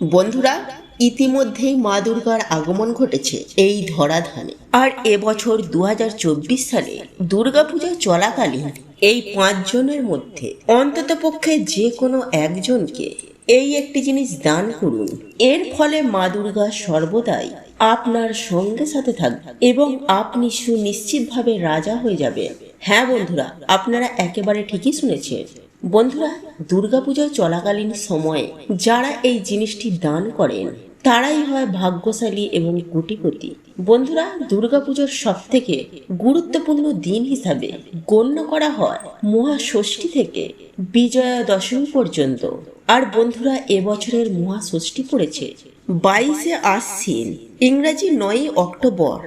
বন্ধুরা, ইতিমধ্যেই মা দুর্গার আগমন ঘটেছে এই ধরাধানে আর এবছর দু হাজার চব্বিশ সালে দুর্গাপূজা চলাকালীন এই পাঁচজনের মধ্যে অন্ততপক্ষে যে কোনো একজনকে এই একটি জিনিস দান করুন। এর ফলে মা দুর্গা সর্বদাই আপনার সঙ্গে সাথে থাকবে এবং আপনি সুনিশ্চিতভাবে রাজা হয়ে যাবেন। হ্যাঁ বন্ধুরা, আপনারা একেবারে ঠিকই শুনেছেন। বন্ধুরা দুর্গাপূজা চলাকালীন সময়ে যারা এই জিনিসটি দান করেন, তারাই হয় ভাগ্যশালী এবং কোটিপতি। বন্ধুরা, দুর্গাপুজোর সব থেকে গুরুত্বপূর্ণ দিন হিসাবে গণ্য করা হয় মহাষষ্ঠী থেকে বিজয়া দশমী পর্যন্ত। আর বন্ধুরা এবছরের মহাষষ্ঠী পড়েছে বাইশে আশ্বিন, ইংরাজি নয়ই অক্টোবর,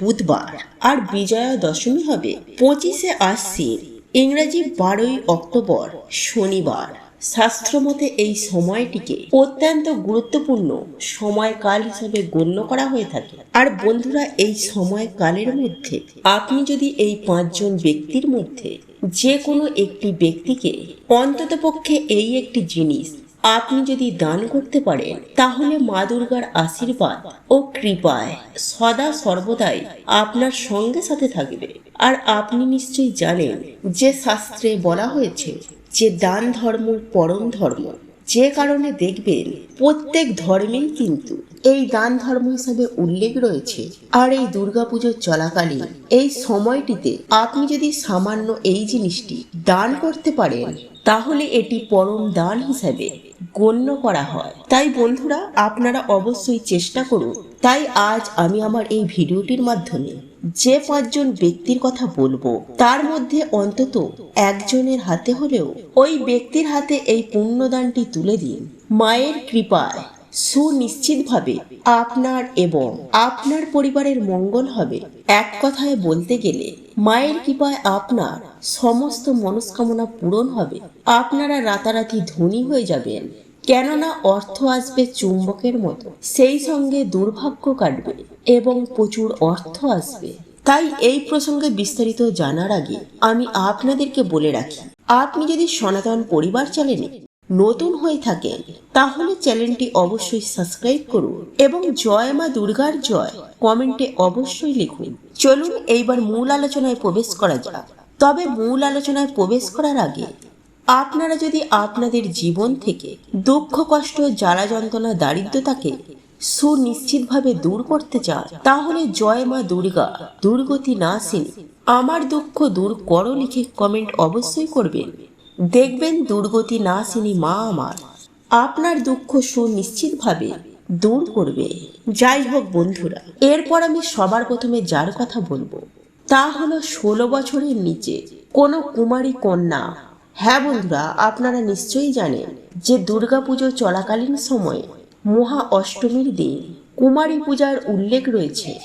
বুধবার। আর বিজয়া দশমী হবে পঁচিশে আশ্বিন ইংরাজি বারোই অক্টোবর, শনিবার। শাস্ত্রমতে এই সময়টিকে অত্যন্ত গুরুত্বপূর্ণ সময়কাল হিসেবে গণ্য করা হয়ে থাকে। আর বন্ধুরা, এই সময়কালের মধ্যে আপনি যদি এই পাঁচজন ব্যক্তির মধ্যে যে কোনো একটি ব্যক্তিকে অন্ততপক্ষে এই একটি জিনিস আপনি যদি দান করতে পারেন, তাহলে মা দুর্গার আশীর্বাদ ও কৃপায় সদা সর্বদাই আপনার সঙ্গে সাথে থাকবে। আর আপনি নিশ্চয়ই জানেন, যে শাস্ত্রে বলা হয়েছে যে দান ধর্ম পরম ধর্ম, যে কারণে দেখবেন প্রত্যেক ধর্মেই কিন্তু এই দান ধর্ম হিসাবে উল্লেখ রয়েছে। আর এই দুর্গাপুজোর চলাকালীন এই সময়টিতে আপনি যদি সামান্য এই জিনিসটি দান করতে পারেন তাহলে এটি পরম দান হিসাবে গণ্য করা হয়। তাই বন্ধুরা, আপনারা অবশ্যই চেষ্টা করুন। তাই আজ আমি আমার এই ভিডিওটির মাধ্যমে যে পাঁচজন ব্যক্তির কথা বলব, তার মধ্যে অন্তত একজনের হাতে হলেও ওই ব্যক্তির হাতে এই পুণ্যদানটি তুলে দিন। মায়ের কৃপায়। সুনিশ্চিতভাবে আপনার এবং আপনার পরিবারের মঙ্গল হবে। এক কথায় বলতে গেলে, মায়ের কৃপায় আপনার সমস্ত মনস্কামনা পূরণ হবে। আপনারা রাতারাতি ধনী হয়ে যাবেন, কেননা অর্থ আসবে চুম্বকের মতো। সেই সঙ্গে দুর্ভাগ্য কাটবে এবং প্রচুর অর্থ আসবে। তাই এই প্রসঙ্গে বিস্তারিত জানার আগে আমি আপনাদেরকে বলে রাখি, আপনি যদি সনাতন পরিবার চ্যানেলে নতুন হয়ে থাকেন তাহলে চ্যানেলটি অবশ্যই সাবস্ক্রাইব করুন এবং জয় মা দুর্গার জয় কমেন্টে অবশ্যই লিখুন। চলুন এইবার মূল আলোচনায় প্রবেশ করা যাক। তবে মূল আলোচনায় প্রবেশ করার আগে, আপনারা যদি আপনাদের জীবন থেকে দুঃখ, কষ্ট জ্বালা যন্ত্রণা দারিদ্রতাকে সুনিশ্চিতভাবে দূর করতে চান, তাহলে জয় মা দুর্গা দুর্গতি নাসিনী আমার দুঃখ দূর করো লিখে কমেন্ট অবশ্যই করবেন। দেখবেন দুর্গতি নাসিনী মা আমার। আপনার দুঃখ সুনিশ্চিতভাবে দূর করবে। যাই হোক বন্ধুরা, এরপর আমি সবার প্রথমে যার কথা বলব, তা হলো ষোলো বছরের নিচে কোনো কুমারী কন্যা। হ্যাঁ বন্ধুরা, আপনারা নিশ্চয়ই জানেন যে দুর্গাপুজো চলাকালীন সময়ে মহা অষ্টমীর দিন কুমারী পূজার উল্লেখ রয়েছে।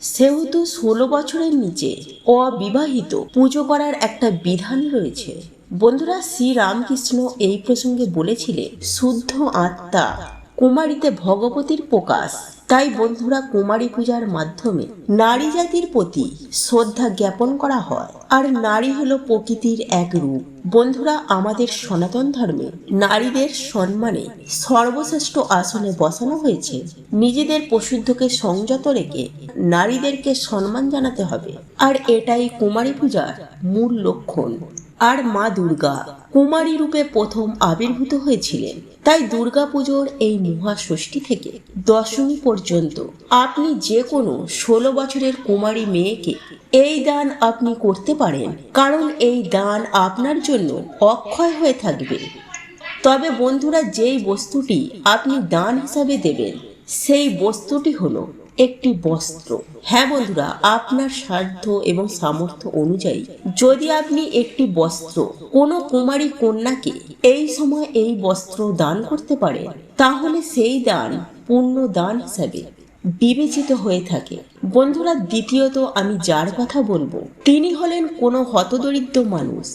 সেহেতু ষোলো বছরের নিচে অবিবাহিত পুজো করার একটা বিধান রয়েছে। বন্ধুরা শ্রী রামকৃষ্ণ এই প্রসঙ্গে বলেছিলেন শুদ্ধ আত্মা কুমারীতে ভগবতীর প্রকাশ। তাই বন্ধুরা কুমারী পূজার মাধ্যমে নারী জাতির প্রতি শ্রদ্ধা জ্ঞাপন করা হয়। আর নারী হলো প্রকৃতির এক রূপ। বন্ধুরা, আমাদের সনাতন ধর্মে নারীদের সম্মানে সর্বশ্রেষ্ঠ আসনে বসানো হয়েছে। নিজেদের পশুদ্ধকে সংযত রেখে নারীদেরকে সম্মান জানাতে হবে। আর এটাই কুমারী পূজার মূল লক্ষণ। আর মা দুর্গা কুমারী রূপে প্রথম আবির্ভূত হয়েছিলেন। তাই দুর্গা পুজোর এই মহাষষ্ঠী থেকে দশমী পর্যন্ত আপনি যে কোনো ষোলো বছরের কুমারী মেয়েকে এই দান আপনি করতে পারেন, কারণ এই দান আপনার জন্য অক্ষয় হয়ে থাকবে। তবে বন্ধুরা, যেই বস্তুটি আপনি দান হিসাবে দেবেন, সেই বস্তুটি হলো একটি বস্ত্র। হ্যাঁ বন্ধুরা, আপনার সাধ্য এবং সামর্থ্য অনুযায়ী যদি আপনি একটি বস্ত্র কোনো কুমারী কন্যাকে এই সময় এই বস্ত্র দান করতে পারেন, তাহলে সেই দান পূর্ণ দান হিসাবে বিবেচিত হয়ে থাকে। বন্ধুরা, দ্বিতীয়ত আমি যার কথা বলব, তিনি হলেন কোনো হতদরিদ্র মানুষ।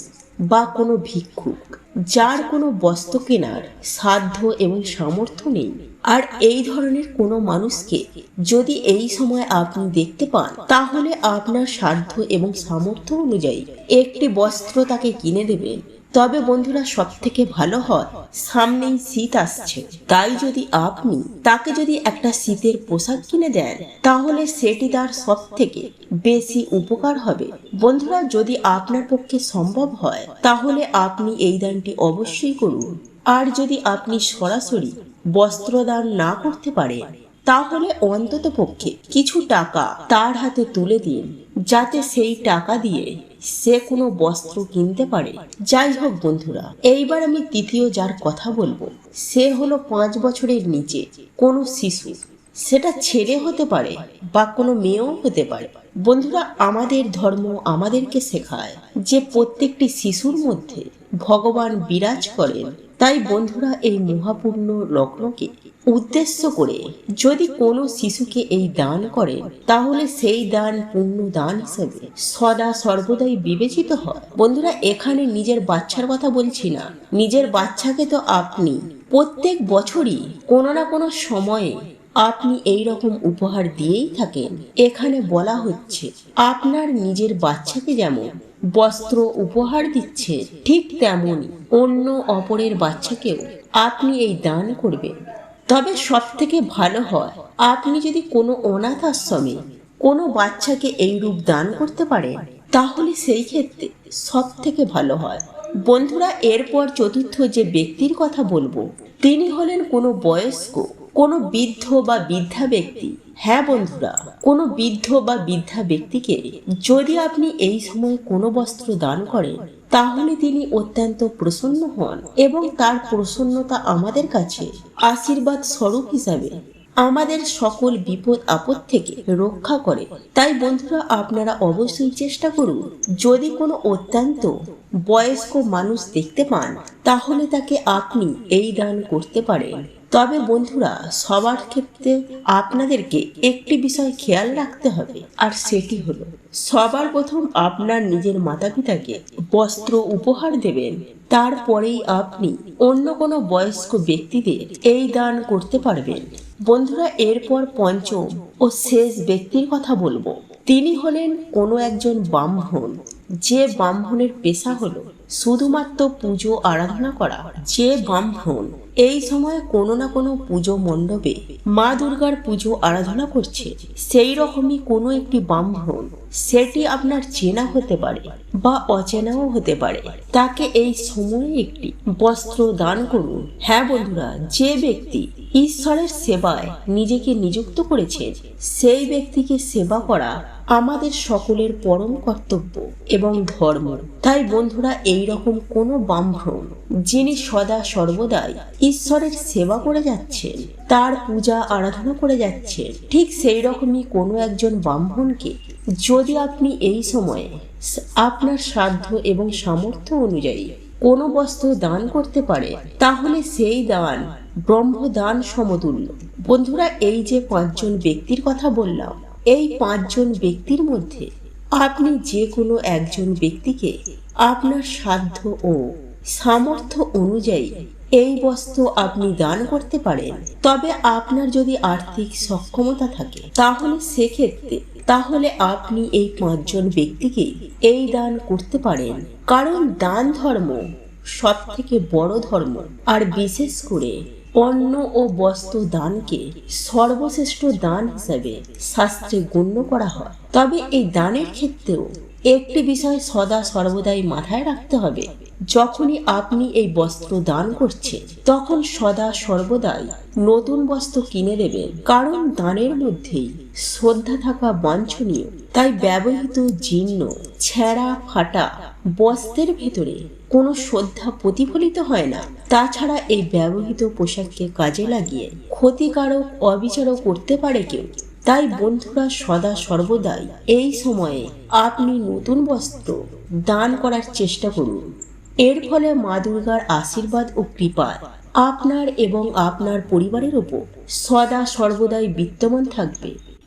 বা কোনো ভিক্ষুক, যার কোনো বস্ত্র কেনার সাধ্য এবং সামর্থ্য নেই। আর এই ধরনের কোনো মানুষকে যদি এই সময় আপনি দেখতে পান, তাহলে আপনার সাধ্য এবং সামর্থ্য অনুযায়ী একটি বস্ত্র তাকে কিনে দেবেন তবে বন্ধুরা সব থেকে ভালো হয়, সামনেই শীত আসছে। তাই যদি আপনি তাকে যদি একটা শীতের পোশাক কিনে দেন, তাহলে সেটি তার সব থেকে বেশি উপকার হবে। বন্ধুরা, যদি আপনার পক্ষে সম্ভব হয়, তাহলে আপনি এই দানটি অবশ্যই করুন। আর যদি আপনি সরাসরি বস্ত্রদান না করতে পারেন তাহলে অন্তত পক্ষে কিছু টাকা তার হাতে তুলে দিন, যাতে সেই টাকা দিয়ে সে কোনো বস্ত্র কিনতে পারে। যাই হোক বন্ধুরা, এইবার আমি তৃতীয় যার কথা বলব, সে হলো পাঁচ বছরের নিচে কোনো শিশু। সেটা ছেলে হতে পারে বা কোনো মেয়েও হতে পারে। বন্ধুরা, আমাদের ধর্ম আমাদেরকে শেখায় যে প্রত্যেকটি শিশুর মধ্যে ভগবান বিরাজ করেন। তাই বন্ধুরা, এই মহাপূর্ণ লগ্নকে উদ্দেশ্য করে যদি কোনো শিশুকে এই দান করেন, তাহলে সেই দান পূর্ণ দান হিসেবে সদা সর্বদাই বিবেচিত হয়। বন্ধুরা, এখানে নিজের বাচ্চার কথা বলছি না। নিজের বাচ্চাকে তো আপনি প্রত্যেক বছরই কোনো না কোনো সময়ে আপনি এই রকম উপহার দিয়েই থাকেন। এখানে বলা হচ্ছে, আপনার নিজের বাচ্চাকে যেমন বস্ত্র উপহার দিচ্ছে, ঠিক তেমনই অন্য অপরের বাচ্চাকেও আপনি এই দান করবেন। তবে সব থেকে ভালো হয়, আপনি যদি কোনো অনাথ আশ্রমে কোনো বাচ্চাকে এই রূপ দান করতে পারেন, তাহলে সেই ক্ষেত্রে সব থেকে ভালো হয়। বন্ধুরা, এরপর চতুর্থ যে ব্যক্তির কথা বলব, তিনি হলেন কোনো বয়স্ক কোনো বৃদ্ধ বা বৃদ্ধা ব্যক্তি হ্যাঁ বন্ধুরা, কোনো বৃদ্ধ বা বৃদ্ধা ব্যক্তিকে যদি আপনি এই সময় কোনো বস্ত্র দান করেন, তাহলে তিনি অত্যন্ত প্রসন্ন হন এবং তার প্রসন্নতা আমাদের কাছে আশীর্বাদ স্বরূপ হিসাবে আমাদের সকল বিপদ আপদ থেকে রক্ষা করে। তাই বন্ধুরা, আপনারা অবশ্যই চেষ্টা করুন, যদি কোনো অত্যন্ত বয়স্ক মানুষ দেখতে পান, তাহলে তাকে আপনি এই দান করতে পারেন। তবে বন্ধুরা, সবার ক্ষেত্রে আপনাদেরকে একটি বিষয় খেয়াল রাখতে হবে, আর সেটি হলো, সবার প্রথম আপনার নিজের মাতা পিতাকে বস্ত্র উপহার দেবেন। তারপরেই আপনি অন্য কোনো বয়স্ক ব্যক্তিদের এই দান করতে পারবেন। বন্ধুরা, এরপর পঞ্চম ও শেষ ব্যক্তির কথা বলব। তিনি হলেন কোনো একজন ব্রাহ্মণ। যে ব্রাহ্মণের পেশা হলো শুধুমাত্র পুজো, আরাধনা করা, যে ব্রাহ্মণ এই সময়ে কোনো না কোনো পুজো মণ্ডপে মা দুর্গার পুজো, আরাধনা করছে, সেই রকমই কোনো একটি ব্রাহ্মণ সেটি আপনার চেনা হতে পারে বা অচেনাও হতে পারে। তাকে এই সময়ে একটি বস্ত্র দান করুন। হ্যাঁ বন্ধুরা, যে ব্যক্তি ঈশ্বরের সেবায় নিজেকে নিযুক্ত করেছেন সেই ব্যক্তিকে সেবা করা আমাদের সকলের পরম কর্তব্য এবং ধর্ম। তাই বন্ধুরা এই রকম কোনো ব্রাহ্মণ যিনি সদা সর্বদাই ঈশ্বরের সেবা করে যাচ্ছেন, তার পূজা, আরাধনা করে যাচ্ছেন, ঠিক সেই রকমই কোনো একজন ব্রাহ্মণকে যদি আপনি এই সময়ে আপনার সাধ্য এবং সামর্থ্য অনুযায়ী কোনো বস্ত্র দান করতে পারে, তাহলে সেই দান ব্রহ্মদান সমতুল্য। বন্ধুরা, এই যে পাঁচজন ব্যক্তির কথা বললাম এই পাঁচজন ব্যক্তির মধ্যে আপনি যে কোনো একজন ব্যক্তিকে আপনার সাধ্য ও সামর্থ্য অনুযায়ী এই বস্ত্র আপনি দান করতে পারেন। তবে আপনার যদি আর্থিক সক্ষমতা থাকে, তাহলে সেক্ষেত্রে, তাহলে আপনি এই পাঁচজন ব্যক্তিকে এই দান করতে পারেন। কারণ দান ধর্ম সব থেকে বড় ধর্ম। আর বিশেষ করে অন্ন ও বস্ত্র দানকে সর্বশ্রেষ্ঠ দান হিসেবে শাস্ত্রে গণ্য করা হয়। তবে এই দানের ক্ষেত্রেও একটি বিষয় সদা সর্বদাই মাথায় রাখতে হবে। যখনই আপনি এই বস্ত্র দান করছেন, তখন সদা সর্বদাই নতুন বস্ত্র কিনে দেবেন। কারণ দানের মধ্যেই শ্রদ্ধা থাকা বাঞ্ছনীয়। তাই ব্যবহৃত জীর্ণ, ছেঁড়া, ফাটা বস্ত্রের ভেতরে কোনো শ্রদ্ধা প্রতিফলিত হয় না। তাছাড়া এই ব্যবহৃত পোশাককে কাজে লাগিয়ে ক্ষতিকারক অবিচারও করতে পারে কেউ। তাই বন্ধুরা সদা সর্বদাই এই সময়ে আপনি নতুন বস্ত্র দান করার চেষ্টা করুন। এর ফলে মা দুর্গার আশীর্বাদ ও কৃপায় আপনার এবং আপনার পরিবারের ওপর সদা সর্বদাই বিদ্যমান থাকবে।